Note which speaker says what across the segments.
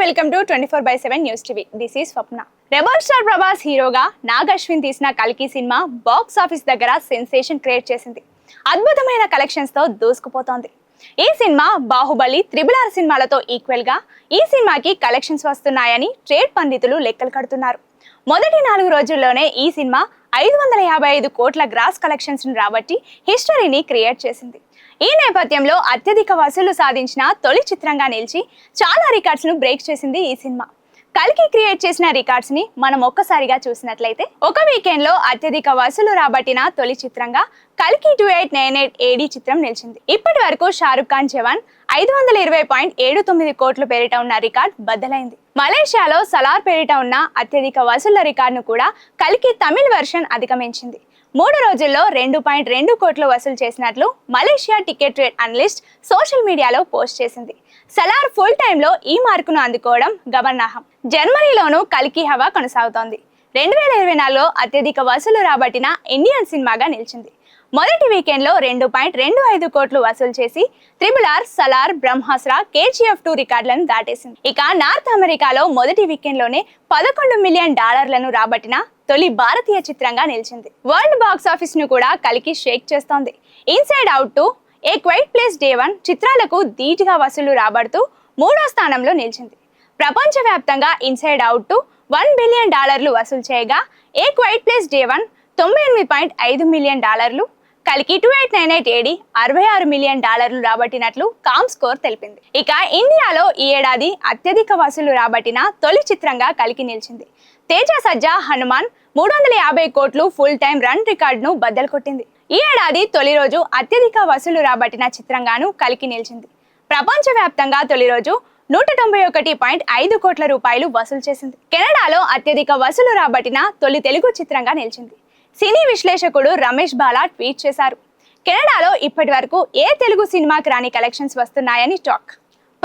Speaker 1: Welcome to twenty four by seven news TV. This is Swapna. Rebel star Prabhas హీరోగా నాగ్ అశ్విన్ తీసిన కల్కి cinema box office దగ్గర sensation create చేసింది. అద్భుతమైన కలెక్షన్స్తో దూసుకుపోతోంది. ఈ సినిమా బాహుబలి త్రిబుల్ ఆర్ సినిమాలతో ఈక్వల్గా ఈ సినిమాకి కలెక్షన్స్ వస్తున్నాయని ట్రేడ్ పండితులు లెక్కలు కడుతున్నారు. మొదటి నాలుగు రోజుల్లోనే ఈ సినిమా ఐదు వందల యాభై ఐదు కోట్ల గ్రాస్ కలెక్షన్స్ రాబట్టి హిస్టరీని క్రియేట్ చేసింది. ఈ నేపథ్యంలో అత్యధిక వసూలు సాధించిన తొలి చిత్రంగా నిలిచి చాలా రికార్డ్స్ను బ్రేక్ చేసింది ఈ సినిమా. కల్కి క్రియేట్ చేసిన రికార్డ్స్ని మనం ఒక్కసారిగా చూసినట్లయితే ఒక వీకెండ్లో అత్యధిక వసూలు రాబట్టిన తొలి చిత్రంగా కల్కి two eight nine eight AD చిత్రం నిలిచింది. ఇప్పటి వరకు షారుఖ్ ఖాన్ జవాన్ ఐదు వందల ఇరవై పాయింట్ ఏడు తొమ్మిది కోట్ల పేరిట ఉన్న రికార్డ్ బద్దలైంది. మలేషియాలో సలార్ పేరిట ఉన్న అత్యధిక వసూళ్ళ రికార్డును కూడా కల్కి తమిళ్ వెర్షన్ అధిగమించింది. మూడు రోజుల్లో రెండు పాయింట్ రెండు కోట్లు వసూలు చేసినట్లు Malaysia ticket trade analyst social మీడియాలో పోస్ట్ చేసింది. సలార్ ఫుల్ టైంలో ఈ మార్కును అందుకోవడం గమనార్హం. జర్మనీలోనూ కల్కి హవా కొనసాగుతోంది. రెండు వేల ఇరవై నాలుగులో అత్యధిక వసూలు రాబట్టిన ఇండియన్ సినిమాగా నిలిచింది. మొదటి వీకెండ్లో రెండు పాయింట్ రెండు ఐదు కోట్లు వసూలు చేసి triple R Salaar Brahmastra KGF two రికార్డులను దాటేసింది. ఇక నార్త్ అమెరికాలో మొదటి వీకెండ్లోనే పదకొండు మిలియన్ డాలర్లను రాబట్టిన తొలి భారతీయ చిత్రంగా నిలిచింది. వరల్డ్ బాక్స్ ఆఫీస్ను కూడా కలికి షేక్ చేస్తోంది. Inside Out two A Quiet Place Day One చిత్రాలకు ధీటుగా వసూలు రాబడుతూ మూడో స్థానంలో నిలిచింది. ప్రపంచవ్యాప్తంగా Inside Out two one billion డాలర్లు వసూలు చేయగా A Quiet Place Day One తొంభై ఎనిమిది పాయింట్ ఐదు మిలియన్ డాలర్లు కలికి two eight nine eight AD అరవై ఆరు మిలియన్ డాలర్లు రాబట్టినట్లు కామ్ స్కోర్ తెలిపింది. ఇక ఇండియాలో ఈ ఏడాది అత్యధిక వసూలు రాబట్టిన తొలి చిత్రంగా కలికి నిలిచింది. తేజ సజ్జా హనుమాన్ మూడు వందల యాభై కోట్లు ఫుల్ టైం రన్ రికార్డును బద్దలు కొట్టింది. ఈ ఏడాది తొలి రోజు అత్యధిక వసూలు రాబట్టిన చిత్రంగాను కలికి నిలిచింది. ప్రపంచవ్యాప్తంగా తొలి రోజు నూట తొంభై ఒకటి పాయింట్ ఐదు కోట్ల రూపాయలు వసూలు చేసింది. కెనడాలో అత్యధిక వసూలు రాబట్టిన తొలి తెలుగు చిత్రంగా నిలిచింది. సినీ విశ్లేషకుడు రమేష్ బాలా ట్వీట్ చేశారు. కెనడాలో ఇప్పటి వరకు ఏ తెలుగు సినిమాకి రాని కలెక్షన్స్ వస్తున్నాయని టాక్.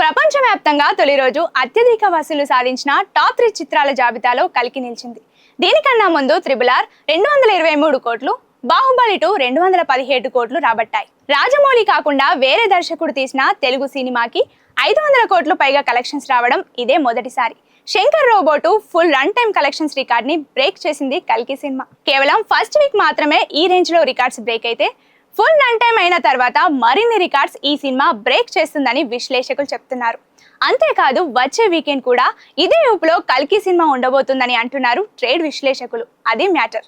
Speaker 1: ప్రపంచవ్యాప్తంగా తొలి రోజు అత్యధిక వసూలు సాధించిన టాప్ త్రీ చిత్రాల జాబితాలో కలికి నిలిచింది. దీనికన్నా ముందు త్రిబుల్ ఆర్ రెండు వందల ఇరవై మూడు కోట్లు బాహుబలి టూ రెండు వందల పదిహేడు కోట్లు రాబట్టాయి. రాజమౌళి కాకుండా వేరే దర్శకుడు తీసిన తెలుగు సినిమాకి ఐదు వందల కోట్లు పైగా కలెక్షన్స్ రావడం ఇదే మొదటిసారి. Shankar robot full run time collections రికార్డ్ని break చేసింది కల్కి సినిమా. కేవలం ఫస్ట్ వీక్ మాత్రమే ఈ రేంజ్లో రికార్డ్స్ బ్రేక్ అయితే ఫుల్ రన్ టైమ్ అయిన తర్వాత మరిన్ని రికార్డ్స్ ఈ సినిమా బ్రేక్ చేస్తుందని విశ్లేషకులు చెప్తున్నారు. అంతేకాదు వచ్చే వీకెండ్ కూడా ఇదే ఊపులో కల్కి సినిమా ఉండబోతుందని అంటున్నారు ట్రేడ్ విశ్లేషకులు. అది మ్యాటర్.